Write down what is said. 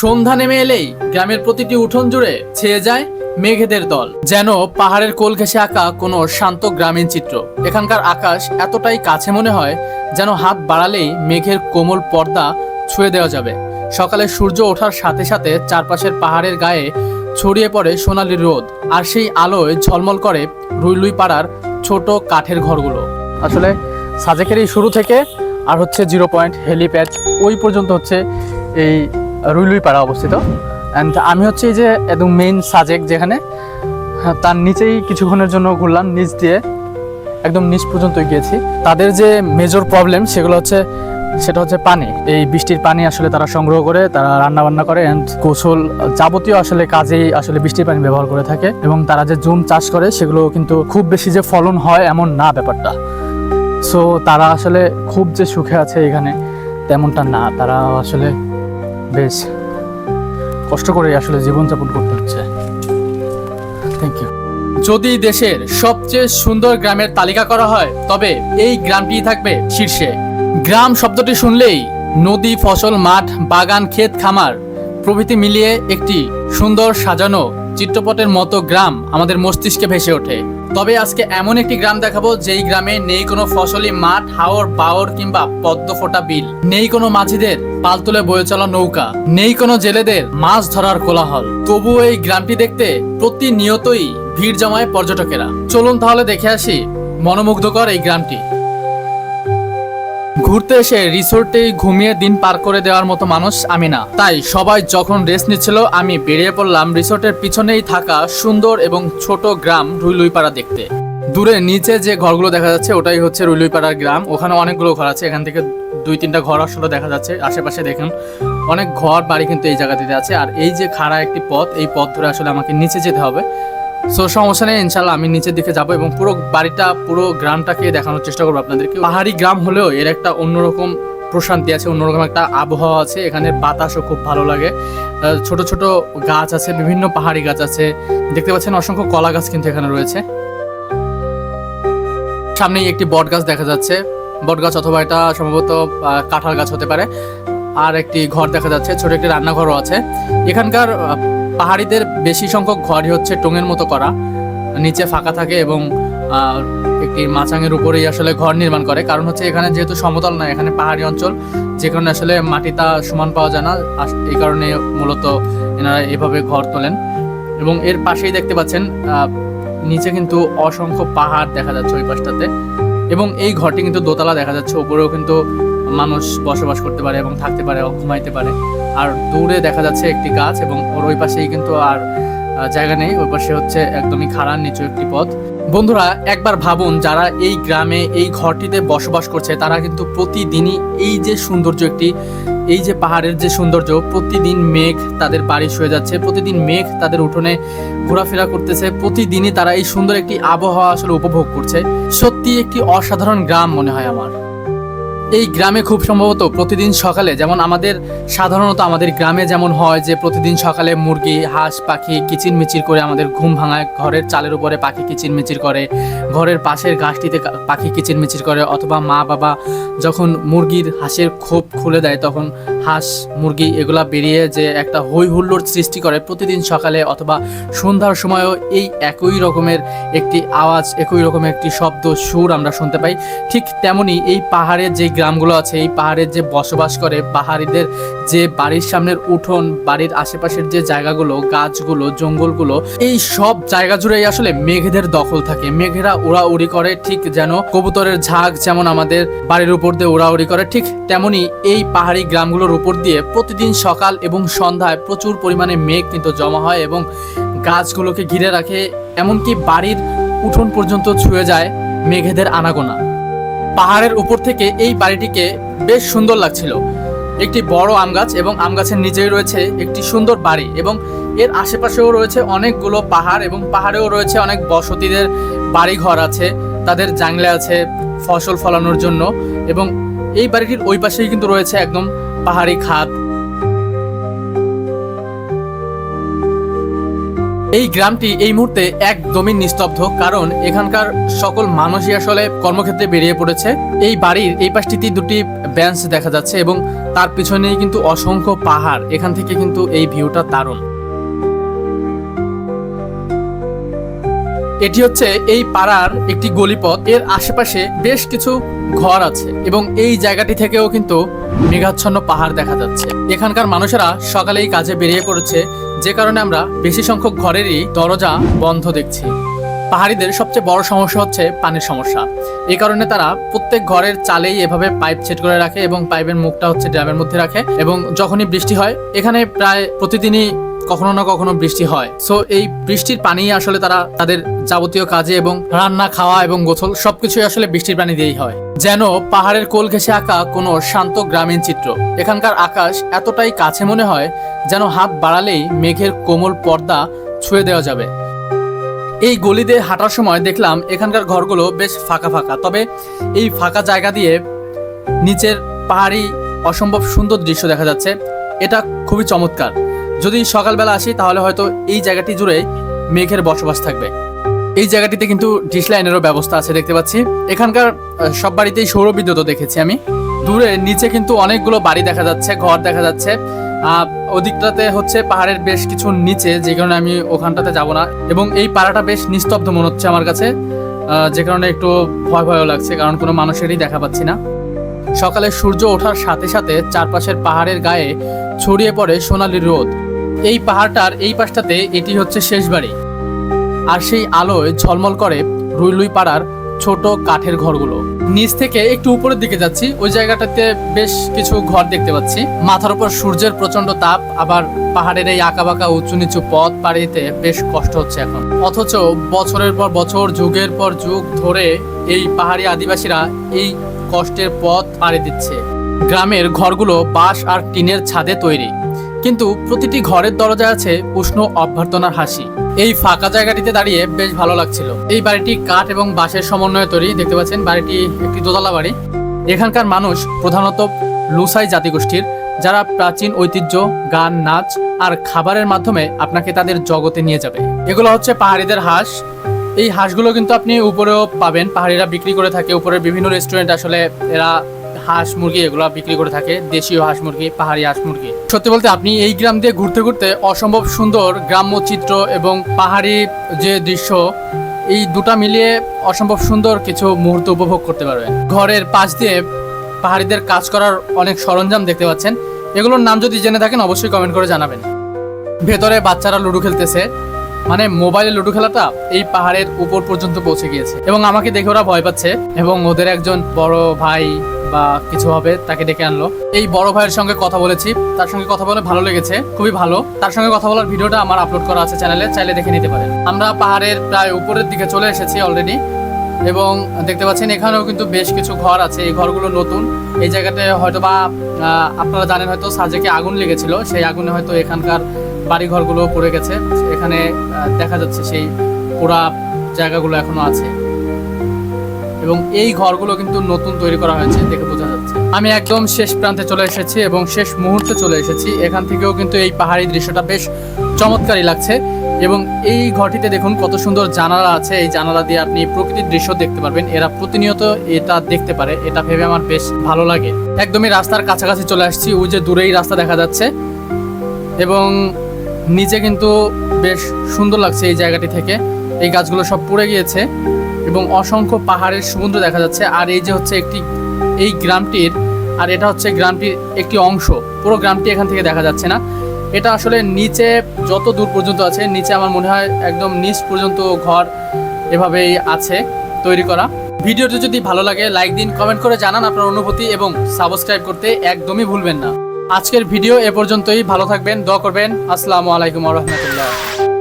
সন্ধ্যা নেমে এলেই গ্রামের প্রতিটি উঠোন জুড়ে ছেয়ে যায় মেঘেদের দল। যেন পাহাড়ের কোল ঘেঁষে আঁকা কোনো শান্ত গ্রামীণ চিত্র। এখানকার আকাশ এতটাই কাছে মনে হয় যেন হাত বাড়ালেই মেঘের কোমল পর্দা ছুঁয়ে দেওয়া যাবে। সকালে সূর্য ওঠার সাথে সাথে চারপাশের পাহাড়ের গায়ে ছড়িয়ে পড়ে সোনালি রোদ, আর সেই আলোয় ঝলমল করে রুইলুই পাড়ার ছোট কাঠের ঘরগুলো। আসলে সাজেকের এই শুরু থেকে আর হচ্ছে জিরো পয়েন্ট হেলিপ্যাড ওই পর্যন্ত হচ্ছে এই রুইলুই পাড়া অবস্থিত। অ্যান্ড আমি হচ্ছে এই যে একদম মেইন সাজেক যেখানে হ্যাঁ, তার নিচেই কিছুক্ষণের জন্য ঘুরলাম নিচ দিয়ে একদম নিচ পর্যন্ত গিয়েছি। তাদের যে মেজর প্রবলেম সেগুলো হচ্ছে সেটা হচ্ছে পানি। এই বৃষ্টির পানি আসলে তারা সংগ্রহ করে তারা রান্না বান্না করে অ্যান্ড গোসল যাবতীয় আসলে কাজেই আসলে বৃষ্টির পানি ব্যবহার করে থাকে। এবং তারা যে জুম চাষ করে সেগুলো কিন্তু খুব বেশি যে ফলন হয় এমন না ব্যাপারটা। সো তারা আসলে খুব যে সুখে আছে এখানে তেমনটা না। তারা আসলে বেশ। কষ্ট করে আসলে জীবনযাপন করতে হচ্ছে। থ্যাংক ইউ যদি দেশের সবচেয়ে সুন্দর গ্রামের তালিকা করা হয়, তবে এই গ্রামটি থাকবে শীর্ষে। গ্রাম শব্দটি শুনলেই নদী, ফসল, মাঠ, বাগান, ক্ষেত, খামার প্রভৃতি মিলিয়ে একটি সুন্দর সাজানো চিত্রপটের মতো গ্রাম আমাদের মস্তিষ্কে ভেসে ওঠে। তবে আজকে এমন একটি গ্রাম দেখাবো, যেই গ্রামে নেই কোনো ফসলি মাঠ, হাওর, বাওর কিংবা পদ্ম ফোটা বিল। নেই কোনো মাঝিদের পাল তুলে বয়ে চলা নৌকা। নেই কোনো জেলেদের মাছ ধরার কোলাহল। তবুও এই গ্রামটি দেখতে প্রতিনিয়তই ভিড় জমায় পর্যটকেরা। চলুন তাহলে দেখে আসি মনোমুগ্ধকর এই গ্রামটি। ঘুরতে এসে রিসোর্টে ঘুমিয়ে দিন পার করে দেওয়ার মতো মানুষ আমি না। তাই সবাই যখন রেস্ট নিচ্ছিল, আমি বেরিয়ে পড়লাম রিসোর্টের পিছনেই থাকা সুন্দর এবং ছোট গ্রাম রুইলুইপাড়া দেখতে। দূরে নিচে যে ঘরগুলো দেখা যাচ্ছে, ওটাই হচ্ছে রুইলুইপাড়ার গ্রাম। ওখানে অনেকগুলো ঘর আছে, এখান থেকে দুই তিনটা ঘর আসলে দেখা যাচ্ছে। আশেপাশে দেখুন, অনেক ঘর বাড়ি কিন্তু এই জায়গাটিতে আছে। আর এই যে খাড়া একটি পথ, এই পথ ধরে আসলে আমাকে নিচে যেতে হবে। সো সমস্যা নেই ইনশাল্লাহ আমি নিচের দিকে যাব এবং পুরো বাড়িটা, পুরো গ্রামটাকে দেখানোর চেষ্টা করব আপনাদেরকে। পাহাড়ি গ্রাম হলেও এর একটা অন্যরকম প্রশান্তি আছে, অন্যরকম একটা আবহাওয়া আছে, এখানে বাতাসও খুব ভালো লাগে। ছোট ছোট গাছ আছে, বিভিন্ন পাহাড়ি গাছ আছে। দেখতে পাচ্ছেন অসংখ্য কলা গাছ কিন্তু এখানে রয়েছে। সামনেই একটি বট গাছ দেখা যাচ্ছে। বট গাছ অথবা এটা সম্ভবত কাঁঠাল গাছ হতে পারে। আর একটি ঘর দেখা যাচ্ছে, ছোট একটি রান্নাঘরও আছে। এখানকার পাহাড়িদের বেশি সংখ্যক ঘরই হচ্ছে টোঙের মতো করা। নিচে ফাঁকা থাকে এবং একটি মাচাঙের উপরেই আসলে ঘর নির্মাণ করে। কারণ হচ্ছে এখানে যেহেতু সমতল নয়, এখানে পাহাড়ি অঞ্চল, যে কারণে আসলে মাটিটা সমান পাওয়া যায় না। এই কারণে মূলত এনারা এভাবে ঘর তোলেন। এবং এর পাশেই দেখতে পাচ্ছেন নিচে কিন্তু অসংখ্য পাহাড় দেখা যাচ্ছে ওই পাশটাতে। এবং এই ঘরটি কিন্তু দোতলা দেখা যাচ্ছে। উপরেও কিন্তু মানুষ বসবাস করতে পারে এবং থাকতে পারে ঘুমাইতে পারে। আর দূরে দেখা যাচ্ছে একটি গাছ এবং ওর ওই পাশেই কিন্তু আর জায়গা নেই। ওই পাশে হচ্ছে একদমই খাড়ার নিচু একটি পথ। বন্ধুরা, একবার ভাবুন, যারা এই গ্রামে, এই ঘরটিতে বসবাস করছে, তারা কিন্তু প্রতিদিনই এই যে সৌন্দর্য একটি, এই যে পাহাড়ের যে সৌন্দর্য, প্রতিদিন মেঘ তাদের বাড়ি শুয়ে যাচ্ছে, প্রতিদিন মেঘ তাদের উঠোনে ঘোরাফেরা করতেছে, প্রতিদিনই তারা এই সুন্দর একটি আবহাওয়া আসলে উপভোগ করছে। সত্যি একটি অসাধারণ গ্রাম মনে হয় আমার। এই গ্রামে খুব সম্ভবত প্রতিদিন সকালে, যেমন আমাদের সাধারণত আমাদের গ্রামে যেমন হয় যে প্রতিদিন সকালে মুরগি, হাঁস, পাখি কিচিরমিচির করে আমাদের ঘুম ভাঙায়, ঘরের চালের উপরে পাখি কিচিরমিচির করে, ঘরের পাশের গাছটিতে পাখি কিচিরমিচির করে, অথবা মা বাবা যখন মুরগির হাঁসের খোপ খুলে দেয়, তখন হাঁস, মুরগি এগুলা বেরিয়ে যে একটা হই হুল্লোড় সৃষ্টি করে প্রতিদিন সকালে অথবা সন্ধ্যার সময়ও এই একই রকমের একটি আওয়াজ, একই রকমের একটি শব্দ, সুর আমরা শুনতে পাই। ঠিক তেমনি এই পাহাড়ের যে গ্রামগুলো আছে, এই পাহাড়ের যে বসবাস করে, পাহাড়িদের যে বাড়ির সামনের উঠোন, বাড়ির আশেপাশের যে জায়গাগুলো, গাছগুলো, জঙ্গলগুলো, এই সব জায়গা জুড়েই আসলে মেঘেদের দখল থাকে। মেঘেরা উড়াউড়ি করে ঠিক যেন কবুতরের ঝাঁক যেমন আমাদের বাড়ির উপর দিয়ে উড়াউড়ি করে, ঠিক তেমনি এই পাহাড়ি গ্রামগুলোর উপর দিয়ে প্রতিদিন সকাল এবং সন্ধ্যায় প্রচুর পরিমাণে মেঘ কিন্তু জমা হয় এবং গাছগুলোকে ঘিরে রাখে, এমনকি বাড়ির উঠোন পর্যন্ত ছুঁয়ে যায় মেঘেদের আনাগোনা। পাহাড়ের উপর থেকে এই বাড়িটিকে বেশ সুন্দর লাগছিল। একটি বড় আম গাছ এবং আম গাছের নিচেই রয়েছে একটি সুন্দর বাড়ি এবং এর আশেপাশেও রয়েছে অনেকগুলো পাহাড় এবং পাহাড়েও রয়েছে অনেক বসতিদের বাড়ি ঘর আছে, তাদের জাংলে আছে, ফসল ফলানোর জন্য এবং এই বাড়িটির ওই পাশেই কিন্তু রয়েছে একদম পাহাড়ি খাদ। এই গ্রামটি এই মুহূর্তে একদমই নিস্তব্ধ, কারণ এখানকার সকল মানুষই আসলে কর্মক্ষেত্রে বেরিয়ে পড়েছে। এই বাড়ির এই পাশটিতে দুটি বেঞ্চ দেখা যাচ্ছে এবং তার পিছনেই কিন্তু অসংখ্য পাহাড়। এখান থেকে কিন্তু এই ভিউটা দারুণ। এটি হচ্ছে এই পাড়ার একটি গলিপথ। এর আশেপাশে বেশ কিছু ঘর আছে এবং এই জায়গাটি থেকেও কিন্তু মেঘাচ্ছন্ন পাহাড় দেখা যাচ্ছে। এখানকার মানুষেরা সকালেই কাজে বেরিয়ে পড়েছে। যে কারণে আমরা বেশি সংখ্যক ঘরেরই দরজা বন্ধ দেখছি। পাহাড়িদের সবচেয়ে বড় সমস্যা হচ্ছে পানির সমস্যা। এই কারণে তারা প্রত্যেক ঘরের চালেই এভাবে পাইপ সেট করে রাখে এবং পাইপের মুখটা হচ্ছে ড্রামের মধ্যে রাখে এবং যখনই বৃষ্টি হয়, এখানে প্রায় প্রতিদিনই কখনো না কখনো বৃষ্টি হয়। সো এই বৃষ্টির পানি আসলে তারা তাদের যাবতীয় কাজে এবং রান্না, খাওয়া এবং গোসল সবকিছুই আসলে বৃষ্টির পানি দিয়েই হয়। যেন পাহাড়ের কোল ঘেঁষে আঁকা কোনো শান্ত গ্রামীণ চিত্র। এখানকার আকাশ এতটাই কাছে মনে হয় যেন হাত বাড়ালেই মেঘের কোমল পর্দা ছুঁয়ে দেওয়া যাবে। এই গলি দিয়ে হাঁটার সময় দেখলাম এখানকার ঘরগুলো বেশ ফাঁকা ফাঁকা। তবে এই ফাঁকা জায়গা দিয়ে নিচের পাহাড়ি অসম্ভব সুন্দর দৃশ্য দেখা যাচ্ছে। এটা খুবই চমৎকার। যদি সকালবেলা আসি, তাহলে হয়তো এই জায়গাটি জুড়ে মেঘের বসবাস থাকবে। এই জায়গাটিতে কিন্তু ডিশ লাইনেরও ব্যবস্থা আছে, দেখতে পাচ্ছি। এখানকার সব বাড়িতেই সৌর বিদ্যুৎও দেখেছি আমি। দূরে, নিচে কিন্তু অনেকগুলো বাড়ি দেখা যাচ্ছে, ঘর দেখা যাচ্ছে। ওদিকটাতে হচ্ছে পাহাড়ের বেশ কিছু নিচে, যে কারণে আমি ওখানটাতে যাব না। এবং এই পাড়াটা বেশ নিস্তব্ধ মনে হচ্ছে আমার কাছে। যে কারণে একটু ভয় ভয়ও লাগছে, কারণ কোনো মানুষেরই দেখা পাচ্ছি না। সকালে সূর্য ওঠার সাথে সাথে চারপাশের পাহাড়ের গায়ে ছড়িয়ে পড়ে সোনালি রোদ। এই পাহাড়টার এই পাশটাতে এটি হচ্ছে শেষ বাড়ি। আর সেই আলোয় ঝলমল করে রুইলুই পাড়ার ছোট কাঠের ঘরগুলো। নিচ থেকে একটু উপরের দিকে যাচ্ছি, ওই জায়গাটাতে বেশ কিছু ঘর দেখতে পাচ্ছি। মাথার উপর সূর্যের প্রচণ্ড তাপ, আবার পাহাড়ের এই আঁকাবাঁকা উঁচু নিচু পথ পাড়িতে বেশ কষ্ট হচ্ছে এখন। অথচ বছরের পর বছর, যুগের পর যুগ ধরে এই পাহাড়ি আদিবাসীরা এই কষ্টের পথ পাড়ি দিচ্ছে। গ্রামের ঘরগুলো বাঁশ আর টিনের ছাদে তৈরি। কিন্তু প্রতিটি ঘরের দরজায় আছে উষ্ণ অভ্যর্থনার হাসি। এই ফাঁকা জায়গাটিতে দাঁড়িয়ে বেশ ভালো লাগছিল। এই বাড়িটি কাঠ এবং বাঁশের সমন্বয়ে তৈরি, দেখতে পাচ্ছেন বাড়িটি একটি দোতলা বাড়ি। এখানকার মানুষ প্রধানত লুসাই জাতিগোষ্ঠীর, যারা প্রাচীন ঐতিহ্য, গান, নাচ আর খাবারের মাধ্যমে আপনাকে তাদের জগতে নিয়ে যাবে। এগুলো হচ্ছে পাহাড়িদের হাঁস। এই হাঁসগুলো কিন্তু আপনি উপরেও পাবেন। পাহাড়িরা বিক্রি করে থাকে। উপরের বিভিন্ন রেস্টুরেন্ট আসলে এরা হাঁস মুরগি এগুলো বিক্রি করে থাকে, দেশীয় হাঁস মুরগি, পাহাড়ি হাঁস মুরগি। সত্যি বলতে আপনি এই গ্রাম দিয়ে ঘুরতে ঘুরতে অসম্ভব সুন্দর গ্রাম্য চিত্র এবং পাহাড়ি যে দৃশ্য, এই দুটা মিলিয়ে অসম্ভব সুন্দর কিছু মুহূর্ত উপভোগ করতে পারবেন। ঘরের পাশ দিয়ে পাহাড়িদের কাজ করার অনেক সরঞ্জাম দেখতে পাচ্ছেন। এগুলোর নাম যদি জেনে থাকেন, অবশ্যই কমেন্ট করে জানাবেন। ভেতরে বাচ্চারা লুডো খেলতেছে মানে মোবাইলে লুডো খেলাটা এই পাহাড়ের উপর পর্যন্ত পৌঁছে গিয়েছে। এবং আমাকে দেখে ওরা ভয় পাচ্ছে এবং ওদের একজন বড় ভাই বা কিছু হবে, তাকে ডেকে আনলো। এই বড় ভাইয়ের সঙ্গে কথা বলেছি। তার সঙ্গে কথা বলে ভালো লেগেছে, খুবই ভালো। তার সঙ্গে কথা বলার ভিডিওটা আমার আপলোড করা আছে চ্যানেলে, চাইলে দেখে নিতে পারেন। আমরা পাহাড়ের প্রায় উপরের দিকে চলে এসেছি অলরেডি এবং দেখতে পাচ্ছেন এখানেও কিন্তু বেশ কিছু ঘর আছে। এই ঘরগুলো নতুন। এই জায়গাতে হয়তো বা আপনারা জানেন হয়তো সাজেকে আগুন লেগেছিল। সেই আগুনে হয়তো এখানকার বাড়ি ঘরগুলো পড়ে গেছে। এখানে দেখা যাচ্ছে সেই পোড়া জায়গাগুলো এখনও আছে। এবং এই ঘরগুলো কিন্তু নতুন তৈরি করা হয়েছে দেখে বোঝা যাচ্ছে। আমি একদম শেষ প্রান্তে চলে এসেছি এবং শেষ মুহূর্তে চলে এসেছি। এখান থেকেও কিন্তু এই পাহাড়ি দৃশ্যটা বেশ চমৎকারই লাগছে এবং এই ঘরটিতে দেখুন কত সুন্দর জানালা আছে। এই জানালা দিয়ে আপনি প্রকৃতির দৃশ্য দেখতে পারবেন। এরা প্রতিনিয়ত এটা দেখতে পারে। এটা ভেবে আমার বেশ ভালো লাগে। একদমই রাস্তার কাছাকাছি চলে আসছি। ওই যে দূরেই রাস্তা দেখা যাচ্ছে এবং নিচে কিন্তু বেশ সুন্দর লাগছে এই জায়গাটি থেকে। এই গাছগুলো সব পড়ে গিয়েছে। এবং অসংখ্য পাহাড়ের সমুদ্র দেখা যাচ্ছে। আর এই যে হচ্ছে একটি, এই গ্রামটির, আর এটা হচ্ছে গ্রামটির একটি অংশ। পুরো গ্রামটি এখান থেকে দেখা যাচ্ছে না। এটা আসলে নিচে যত দূর পর্যন্ত আছে, নিচে আমার মনে হয় একদম নিচ পর্যন্ত ঘর এভাবেই আছে তৈরি করা। ভিডিওটি যদি ভালো লাগে, লাইক দিন, কমেন্ট করে জানান আপনার অনুভূতি এবং সাবস্ক্রাইব করতে একদমই ভুলবেন না। আজকের ভিডিও এ পর্যন্তই। ভালো থাকবেন, দোয়া করবেন। আসসালামু আলাইকুম রহমতুল্লাহ।